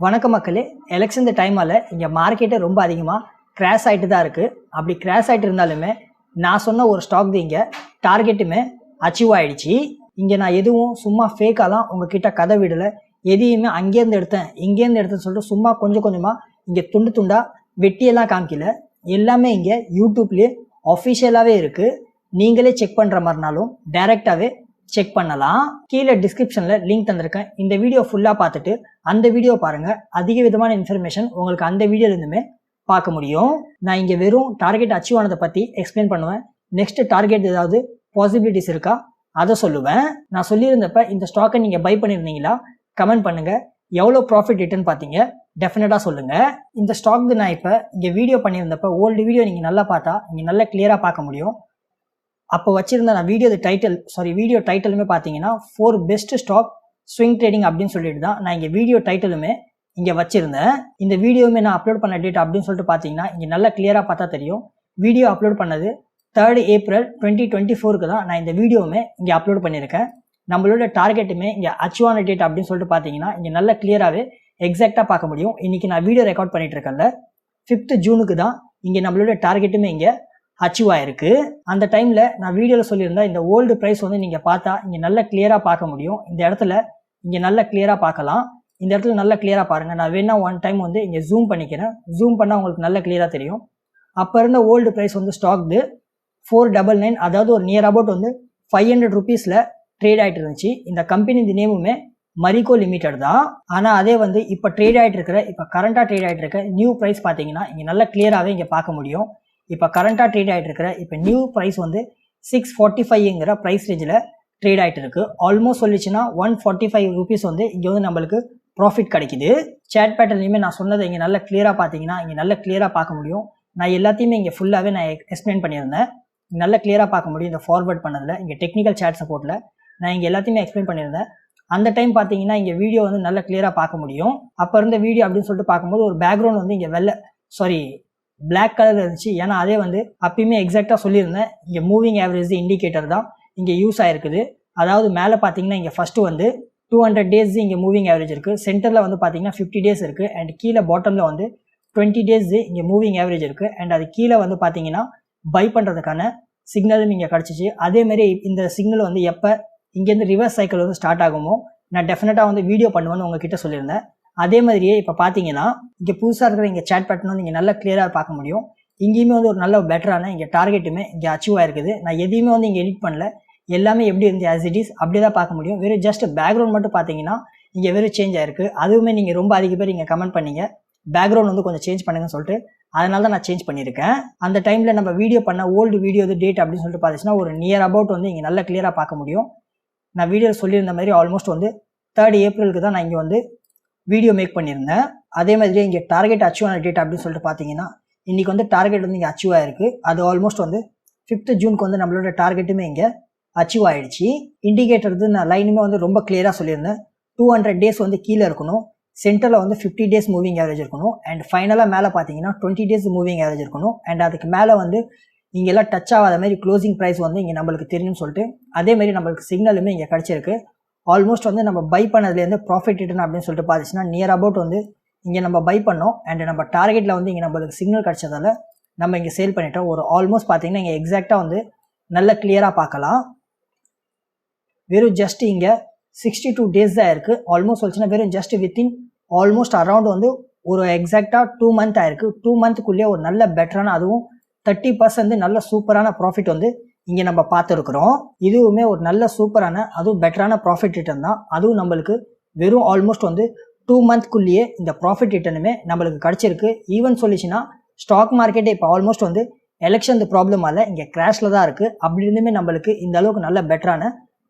வணக்க மக்களே. எலெக்ஷன் டைமால் இங்கே மார்க்கெட்டே ரொம்ப அதிகமாக கிராஷ் ஆகிட்டு தான் இருக்குது அப்படி கிராஷ் ஆகிட்டு இருந்தாலுமே நான் சொன்ன ஒரு ஸ்டாக் தான் இங்கே டார்கெட்டுமே அச்சீவ் ஆகிடுச்சு இங்கே நான் எதுவும் சும்மா ஃபேக்காலாம் உங்ககிட்ட கதை விடலை. எதையுமே அங்கேருந்து எடுத்தேன் இங்கேருந்து எடுத்தேன்னு சொல்லிட்டு சும்மா கொஞ்சம் கொஞ்சமாக இங்கே துண்டு துண்டாக வெட்டியெல்லாம் காமிக்கல. எல்லாமே இங்கே யூடியூப்லேயே அஃபிஷியலாகவே இருக்குது நீங்களே செக் பண்ணுற மாதிரினாலும் டைரெக்டாகவே செக் பண்ணலாம். கீழே டிஸ்கிரிப்ஷனில் லிங்க் தந்திருக்கேன். இந்த வீடியோ ஃபுல்லாக பார்த்துட்டு அந்த வீடியோ பாருங்கள் அதிக விதமான இன்ஃபர்மேஷன் உங்களுக்கு அந்த வீடியோலேருந்துமே பார்க்க முடியும். நான் இங்கே வெறும் டார்கெட் அச்சீவ் ஆனதை பற்றி எக்ஸ்பிளைன் பண்ணுவேன். நெக்ஸ்ட் டார்கெட் ஏதாவது பாசிபிலிட்டிஸ் இருக்கா? அதை சொல்லுவேன். நான் சொல்லியிருந்தப்ப இந்த ஸ்டாக்கை நீங்கள் பை பண்ணியிருந்தீங்களா? கமெண்ட் பண்ணுங்கள் எவ்வளோ ப்ராஃபிட் ரிட்டர்ன் பார்த்தீங்க? டெஃபினட்டாக சொல்லுங்கள் இந்த ஸ்டாக் நான் இப்போ இங்கே வீடியோ பண்ணியிருந்தப்ப ஓல்டு வீடியோ நீங்கள் நல்லா பார்த்தா நீங்கள் நல்லா கிளியராக பார்க்க முடியும். அப்போ வச்சிருந்த நான் வீடியோ டைட்டில் சாரி வீடியோ டைட்டிலுமே பார்த்தீங்கன்னா four best stock swing trading அப்படின்னு சொல்லிட்டு தான் நான் இங்கே வீடியோ டைட்டிலுமே இங்கே வச்சிருந்தேன். இந்த வீடியோவுமே நான் அப்லோட் பண்ண டேட் அப்படின்னு சொல்லிட்டு பார்த்தீங்கன்னா இங்கே நல்லா கிளியராக பார்த்தா தெரியும். வீடியோ அப்லோட் பண்ணது தேர்ட் ஏப்ரல் டுவெண்ட்டி டுவெண்ட்டி ஃபோருக்கு தான் நான் இந்த வீடியோவுமே இங்கே அப்லோட் பண்ணியிருக்கேன் நம்மளோட டார்கெட்டுமே இங்கே அச்சுவான டேட் அப்படின்னு சொல்லிட்டு பார்த்தீங்கன்னா இங்கே நல்லா கிளியராகவே எக்ஸாக்டாக பார்க்க முடியும். இன்றைக்கி நான் வீடியோ ரெக்கார்ட் பண்ணிகிட்டு இருக்கேன்ல ஃபிஃப்த் ஜூனுக்கு தான் இங்கே நம்மளோட டார்கெட்டுமே இங்கே அச்சீவ் ஆயிருக்கு. அந்த டைமில் நான் வீடியோவில் சொல்லியிருந்தேன் இந்த ஓல்டு ப்ரைஸ் வந்து நீங்கள் பார்த்தா இங்கே நல்ல கிளியராக பார்க்க முடியும். இந்த இடத்துல இங்கே நல்ல கிளியராக பார்க்கலாம். இந்த இடத்துல நல்லா கிளியராக பாருங்கள் நான் வேணா ஒன் டைம் வந்து இங்கே ஜூம் பண்ணிக்கிறேன். ஜூம் பண்ணால் உங்களுக்கு நல்ல கிளியராக தெரியும். அப்போ இருந்த ஓல்டு ப்ரைஸ் வந்து ஸ்டாக்து ஃபோர் டபுள் நைன் அதாவது ஒரு நியர் அபவுட் வந்து ஃபைவ் ஹண்ட்ரட் ருபீஸில் ட்ரேட் ஆகிட்டு இருந்துச்சு. இந்த கம்பெனி இந்த நேமுமே மரிகோ லிமிடெட் தான். ஆனால் அதே வந்து இப்போ ட்ரேட் ஆகிட்டு இருக்கிற இப்போ கரண்ட்டாக ட்ரேட் ஆகிட்டு இருக்க நியூ ப்ரைஸ் பார்த்தீங்கன்னா இங்கே நல்ல கிளியராகவே இங்கே பார்க்க முடியும். இப்போ கரண்ட்டாக ட்ரேட் ஆகிட்டு இருக்கிற இப்போ நியூ ப்ரைஸ் வந்து சிக்ஸ் ஃபார்ட்டி ஃபைவ்ங்கிற ப்ரைஸ் ரேஞ்சில் ட்ரேட் ஆகிட்டு இருக்கு ஆல்மோஸ்ட் சொல்லிச்சுன்னா ஒன் ஃபார்ட்டி ஃபைவ் ருபீஸ் வந்து இங்கே வந்து நம்மளுக்கு ப்ராஃபிட் கிடைக்குது. சேட் பேட்டர்லையுமே நான் சொன்னதை இங்கே நல்லா கிளியராக பார்த்தீங்கன்னா இங்கே நல்லா கிளியராக பார்க்க முடியும். நான் எல்லாத்தையுமே இங்கே ஃபுல்லாகவே நான் எக்ஸ்பிளைன் பண்ணியிருந்தேன். நல்லா கிளியராக பார்க்க முடியும். இந்த ஃபார்வர்ட் பண்ணதில் இங்கே டெக்னிக்கல் சேட் சப்போர்ட்டில் நான் இங்கே எல்லாத்தையுமே எக்ஸ்பிளைன் பண்ணியிருந்தேன். அந்த டைம் பார்த்தீங்கன்னா இங்கே வீடியோ வந்து நல்லா கிளியராக பார்க்க முடியும். அப்போ இருந்த வீடியோ அப்படின்னு சொல்லிட்டு பார்க்கும்போது ஒரு பேக்ரவுண்ட் வந்து இங்கே வெள்ளை சாரி பிளாக் கலர் இருந்துச்சு. ஏன்னா அதே வந்து அப்பயுமே எக்ஸாக்டாக சொல்லியிருந்தேன். இங்கே மூவிங் ஆவரேஜ் இண்டிகேட்டர் தான் இங்கே யூஸ் ஆயிருக்குது. அதாவது மேலே பார்த்தீங்கன்னா இங்கே ஃபஸ்ட்டு வந்து டூ ஹண்ட்ரட் டேஸ் இங்கே மூவிங் ஆவரேஜ் இருக்குது சென்டரில் வந்து பார்த்தீங்கன்னா ஃபிஃப்டி டேஸ் இருக்குது அண்ட் கீழே பாட்டமில் வந்து டுவெண்ட்டி டேஸ் இங்கே மூவிங் ஆவரேஜ் இருக்குது அண்ட் அது கீழே வந்து பார்த்தீங்கன்னா பை பண்ணுறதுக்கான சிக்னலும் இங்கே கிடச்சிச்சு. அதேமாரி இந்த சிக்னல் வந்து எப்போ இங்கேருந்து ரிவர்ஸ் சைக்கிள் வந்து ஸ்டார்ட் ஆகுமோ நான் டெஃபினட்டாக வந்து வீடியோ பண்ணுவேன்னு உங்ககிட்ட சொல்லியிருந்தேன். அதே மாதிரியே இப்போ பார்த்தீங்கன்னா இங்கே புதுசாக இருக்கிற இங்கே சேட் பேட்டர்ன் வந்து இங்கே நல்லா கிளியராக பார்க்க முடியும். இங்கேயுமே வந்து ஒரு நல்ல பெட்டரான இங்கே டார்கெட்டுமே இங்கே அச்சீவ் ஆயிருக்குது. நான் எதையுமே வந்து இங்கே எடிட் பண்ணல. எல்லாமே எப்படி இருந்து ஆஸ் இட் இஸ் அப்படியே தான் பார்க்க முடியும். வெறும் ஜஸ்ட் பேக்ரவுண்ட் மட்டும் பார்த்தீங்கன்னா இங்கே வெறும் சேஞ்ச் ஆயிருக்கு. அதுவுமே நீங்கள் ரொம்ப அதிக பேர் இங்கே கமெண்ட் பண்ணீங்க. பேக்ரவுண்ட் வந்து கொஞ்சம் சேஞ்ச் பண்ணுங்கன்னு சொல்லிட்டு அதனால தான் நான் சேஞ்ச் பண்ணியிருக்கேன். அந்த டைமில் நம்ம வீடியோ பண்ண ஓல்டு வீடியோ டேட் அப்படின்னு சொல்லிட்டு பார்த்துச்சுன்னா ஒரு நியர் அபவுட் வந்து இங்கே நல்லா கிளியராக பார்க்க முடியும். நான் வீடியோவில் சொல்லியிருந்த மாதிரி ஆல்மோஸ்ட் வந்து தேர்ட் ஏப்ரலுக்கு தான் நான் இங்கே வந்து வீடியோ மேக் பண்ணியிருந்தேன் அதே மாதிரி இங்கே டார்கெட் அச்சீவ் ஆன டேட் அப்படின்னு சொல்லிட்டு பார்த்தீங்கன்னா இன்றைக்கி வந்து டார்கெட் வந்து இங்கே அச்சீவ் ஆயிருக்கு. அது ஆல்மோஸ்ட் வந்து ஃபிஃப்த்து ஜூனுக்கு வந்து நம்மளோட டார்கெட்டுமே இங்கே அச்சீவ் ஆகிடுச்சு இண்டிகேட்டர் வந்து நான் லைனுமே வந்து ரொம்ப கிளியராக சொல்லியிருந்தேன். டூ ஹண்ட்ரட் டேஸ் வந்து கீழே இருக்கணும். சென்டரில் வந்து ஃபிஃப்டி டேஸ் மூவிங் ஆவரேஜ் இருக்கணும். அண்ட் ஃபைனலாக மேலே பார்த்தீங்கன்னா டுவெண்ட்டி டேஸ் மூவிங் ஆவரேஜ் இருக்கணும். அண்ட் அதுக்கு மேலே வந்து இங்கெல்லாம் டச் ஆகாத மாதிரி க்ளோசிங் ப்ரைஸ் வந்து இங்கே நம்மளுக்கு தெரியும்னு சொல்லிட்டு அதே மாதிரி நம்மளுக்கு சிக்னலுமே இங்கே கிடச்சிருக்கு. ஆல்மோஸ்ட் வந்து நம்ம பை பண்ணதுலேருந்து ப்ராஃபிட் ரிட்டர்ன் அப்படின்னு சொல்லிட்டு பார்த்துச்சுன்னா நியர் அபவுட் வந்து இங்கே நம்ம பை பண்ணோம். அண்ட் நம்ம டார்கெட்டில் வந்து இங்கே நம்மளுக்கு சிக்னல் கிடச்சதால நம்ம இங்கே சேல் பண்ணிட்டோம். ஒரு ஆல்மோஸ்ட் பார்த்தீங்கன்னா இங்கே எக்ஸாக்டாக வந்து நல்ல கிளியராக பார்க்கலாம். வெறும் ஜஸ்ட் இங்கே சிக்ஸ்டி டூ டேஸ் தான் இருக்குது ஆல்மோஸ்ட் சொல்லிச்சுன்னா வெறும் ஜஸ்ட் வித்தின் ஆல்மோஸ்ட் அரௌண்ட் வந்து ஒரு எக்ஸாக்டாக டூ மந்த் ஆயிருக்கு டூ மந்த்துக்குள்ளேயே ஒரு நல்ல பெட்டரான அதுவும் தேர்ட்டி பர்சன்ட் நல்ல சூப்பரான ப்ராஃபிட் வந்து இங்கே நம்ம பார்த்துருக்குறோம். இதுவுமே ஒரு நல்ல சூப்பரான அதுவும் பெட்டரான ப்ராஃபிட் ரிட்டர்ன் தான். அதுவும் நம்மளுக்கு வெறும் ஆல்மோஸ்ட் வந்து டூ மந்த்க்குள்ளேயே இந்த ப்ராஃபிட் ரிட்டர்னுமே நம்மளுக்கு கிடச்சிருக்கு. ஈவன் சொல்லிச்சுன்னா ஸ்டாக் மார்க்கெட்டே இப்போ ஆல்மோஸ்ட் வந்து எலெக்ஷன் ப்ராப்ளமால இங்கே கிராஷில் தான் இருக்குது அப்படி இருந்துமே நம்மளுக்கு இந்த அளவுக்கு நல்ல பெட்டரான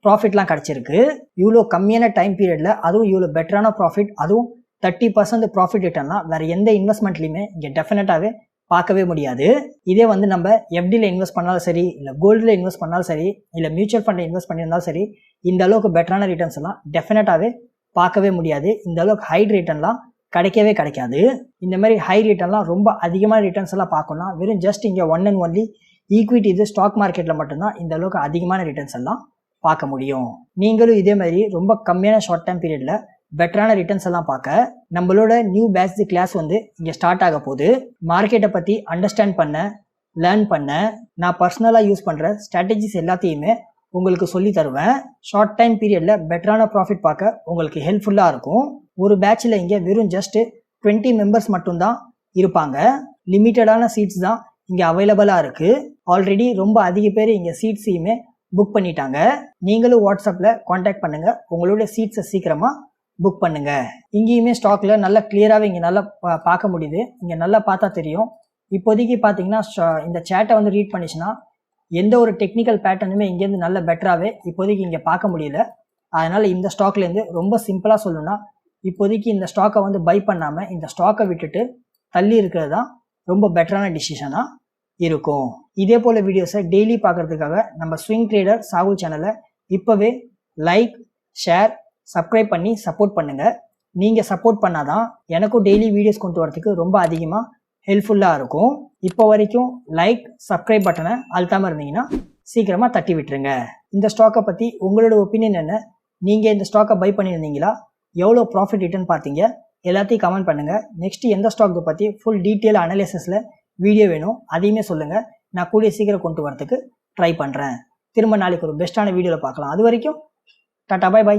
ப்ராஃபிட்லாம் கிடச்சிருக்கு. இவ்வளோ கம்மியான டைம் பீரியடில் அதுவும் இவ்வளோ பெட்டரான ப்ராஃபிட் அதுவும் தேர்ட்டி பர்சன்ட் ப்ராஃபிட் ரிட்டர்ன்லாம் வேறு எந்த இன்வெஸ்ட்மெண்ட்லையுமே இங்கே டெஃபினட்டாகவே பார்க்கவே முடியாது. இதே வந்து நம்ம எஃப்டியில் இன்வெஸ்ட் பண்ணாலும் சரி இல்லை கோல்டில் இன்வெஸ்ட் பண்ணாலும் சரி இல்லை மியூச்சுவல் ஃபண்டில் இன்வெஸ்ட் பண்ணியிருந்தாலும் சரி இந்த அளவுக்கு பெட்டரான ரிட்டர்ன்ஸ் எல்லாம் டெஃபினட்டாகவே பார்க்கவே முடியாது. இந்த அளவுக்கு ஹை ரிட்டர்ன்லாம் கிடைக்கவே கிடைக்காது. இந்த மாதிரி ஹை ரிட்டர்ன்லாம் ரொம்ப அதிகமான ரிட்டர்ன்ஸ் எல்லாம் பார்க்கணும்னா வெறும் ஜஸ்ட் இங்கே ஒன் அண்ட் ஒன்லி ஈக்விட்டி இது ஸ்டாக் மார்க்கெட்டில் மட்டும்தான் இந்த அளவுக்கு அதிகமான ரிட்டர்ன்ஸ் எல்லாம் பார்க்க முடியும். நீங்களும் இதே மாதிரி ரொம்ப கம்மியான ஷார்ட் டைம் பீரியடில் பெட்டரான ரிட்டர்ன்ஸ் எல்லாம் பார்க்க நம்மளோட நியூ பேட்ச் கிளாஸ் வந்து இங்கே ஸ்டார்ட் ஆக போகுது. மார்க்கெட்டை பற்றி அண்டர்ஸ்டாண்ட் பண்ண லேர்ன் பண்ண நான் பர்சனலாக யூஸ் பண்ணுற ஸ்ட்ராட்டஜிஸ் எல்லாத்தையுமே உங்களுக்கு சொல்லி தருவேன். ஷார்ட் டைம் பீரியடில் பெட்டரான ப்ராஃபிட் பார்க்க உங்களுக்கு ஹெல்ப்ஃபுல்லாக இருக்கும். ஒரு பேட்சில் இங்கே வெறும் ஜஸ்ட்டு டுவெண்ட்டி மெம்பர்ஸ் மட்டும்தான் இருப்பாங்க. லிமிட்டடான சீட்ஸ் தான் இங்கே அவைலபிளாக இருக்குது ஆல்ரெடி ரொம்ப அதிக பேர் இங்கே சீட்ஸையுமே புக் பண்ணிட்டாங்க. நீங்களும் வாட்ஸ்அப்பில் காண்டாக்ட் பண்ணுங்கள் உங்களுடைய சீட்ஸை சீக்கிரமாக புக் பண்ணுங்க. இங்கேயுமே ஸ்டாக்ல நல்லா கிளியராகவே இங்கே நல்லா பார்க்க முடியுது. இங்கே நல்லா பார்த்தா தெரியும். இப்போதைக்கு பார்த்தீங்கன்னா இந்த சேட்டை வந்து ரீட் பண்ணிச்சுன்னா எந்த ஒரு டெக்னிக்கல் பேட்டர்னுமே இங்கேருந்து நல்ல பெட்டராகவே இப்போதைக்கு இங்கே பார்க்க முடியல. அதனால் இந்த ஸ்டாக்லேருந்து ரொம்ப சிம்பிளாக சொல்லணும்னா இப்போதைக்கு இந்த ஸ்டாக்கை வந்து பை பண்ணாமல் இந்த ஸ்டாக்கை விட்டுட்டு தள்ளி இருக்கிறது தான் ரொம்ப பெட்டரான டிசிஷனாக இருக்கும். இதே போல் வீடியோஸை டெய்லி பார்க்கறதுக்காக நம்ம ஸ்விங் ட்ரேடர் சாகுல் சேனலை இப்போவே லைக் ஷேர் சப்ஸ்கிரைப் பண்ணி சப்போர்ட் பண்ணுங்கள் நீங்கள் சப்போர்ட் பண்ணாதான் எனக்கும் டெய்லி வீடியோஸ் கொண்டு வரதுக்கு ரொம்ப அதிகமாக ஹெல்ப்ஃபுல்லாக இருக்கும். இப்போ வரைக்கும் லைக் சப்ஸ்கிரைப் பட்டனை அழுத்தாமல் இருந்தீங்கன்னா சீக்கிரமாக தட்டி விட்டுருங்க. இந்த ஸ்டாக்கை பற்றி உங்களோட ஒப்பீனியன் என்ன? நீங்கள் இந்த ஸ்டாக்கை பை பண்ணியிருந்தீங்களா? எவ்வளோ ப்ராஃபிட் ரிட்டர்ன் பார்த்தீங்க? எல்லாத்தையும் கமெண்ட் பண்ணுங்கள் நெக்ஸ்ட் எந்த ஸ்டாக்கை பற்றி ஃபுல் டீட்டெயில் அனலைசிஸில் வீடியோ வேணும் அதையுமே சொல்லுங்கள் நான் கூடிய சீக்கிரம் கொண்டு வரதுக்கு ட்ரை பண்ணுறேன் திரும்ப நாளைக்கு ஒரு பெஸ்ட்டான வீடியோவில் பார்க்கலாம். அது வரைக்கும் டாட்டா பை பை